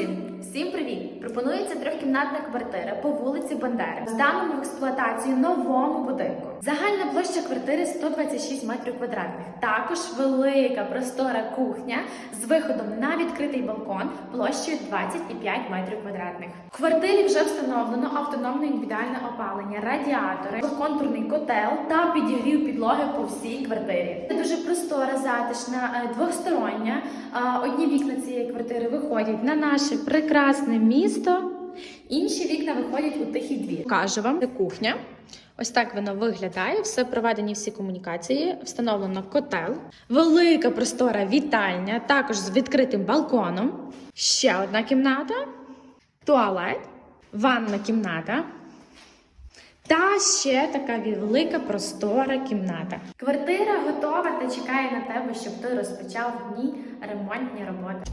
Друзі, всім привіт! Пропонується трьохкімнатна квартира по вулиці Бандери. Зданому в експлуатацію новому будинку. Загальна площа квартири 126 метрів квадратних. Також велика простора кухня з виходом на відкритий балкон площею 25 метрів квадратних. В квартирі вже встановлено автономне індивідуальне опалення, радіатори, контурний котел та підігрів підлоги по всій квартирі. Це дуже простора, затишна, е, двохстороння. Одні вікна цієї квартири виходять на наше прекрасне місто. Інші вікна виходять у тихий двір. Покажу вам Це кухня. Ось так воно виглядає. Все проведені всі комунікації. Встановлено котел, велика простора вітальня, також з відкритим балконом. Ще одна кімната, туалет, ванна кімната. Та ще така велика простора кімната. Квартира готова та чекає на тебе, щоб ти розпочав в ній ремонтні роботи.